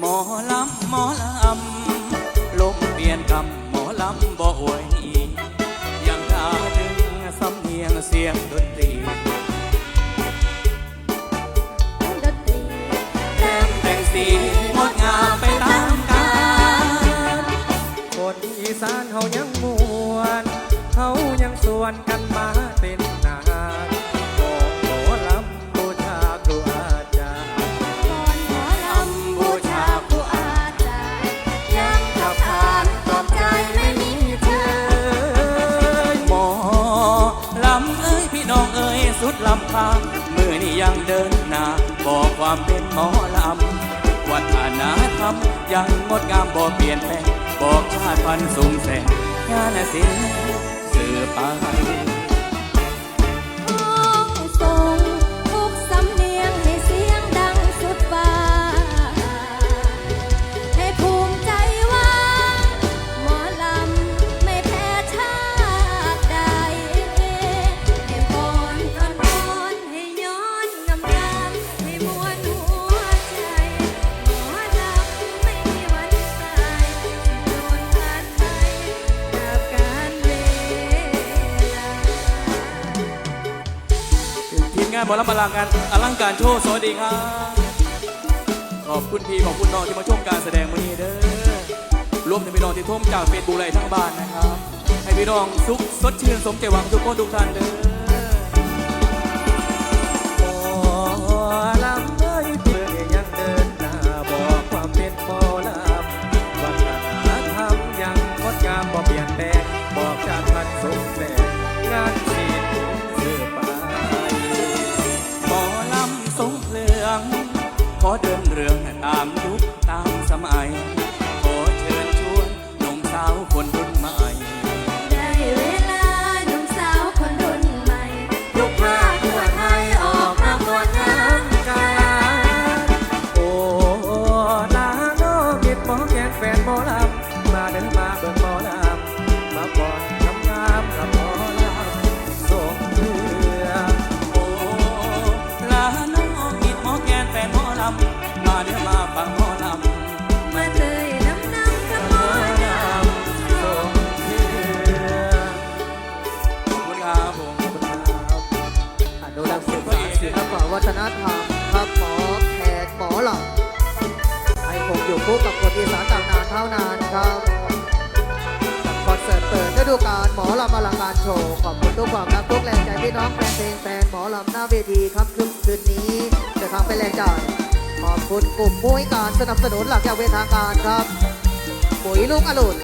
หมอลำหมอลำลมเปลี่ยนกำหมอลำบ่อวยยังท่าถึงสำเนียงเสียงดนตรีดนตรีเริ่มแต่งสีงดงามไปตามกาลคนอีสานเฮายังมวนเฮายังสวนกันมาเป็น ยุดลำพางมือนี่ยังเดินหน้าบอกความเป็นหมอลำวัฒนธรรมยังงดงามบ่เปลี่ยนแปลงบอกชาติพันธุ์สูงแสงงานศิลป์สืบไปานหมอลำอลังการอลังการโชว์สวัสดีครับขอบคุณพี่ขอบคุณน้องที่มาชมการแสดงวันนี้เด้อรวมถึงพี่น้องที่ชมจากเฟซบุ๊กไลฟ์ทั้งบ้านนะครับ ให้พี่น้องสุขสดชื่นสมใจหวังทุกคนทุกท่านเด้อหมอลำเอ้ยเพื่อนยังเดินหน้าบอกความเป็นหมอลำวัฒนธรรมยังงดงามบ่เปลี่ยนแปลงบอกชาติพันธุ์สงแสงงาน เรื่องตามยุคตามสมัย วัฒนธรรมครับหมอแขกหมอหลังให้คงอยู่คู่กับคนอีสานต่างนานเท่านานครับกับคอนเสิร์ตเปิดฤดูกาลหมอลำอลังการโชว์ขอบคุณทุกความรักทุกแรงใจพี่น้องแฟนเพลงแฟนหมอลำหน้าเวทีครับคืนคืนนี้จะทำเป็นแรงใจขอบคุณกลุ่มผู้ให้การสนับสนุนหลักอย่างเป็นทางการครับปุ๋ยลูกอรุณ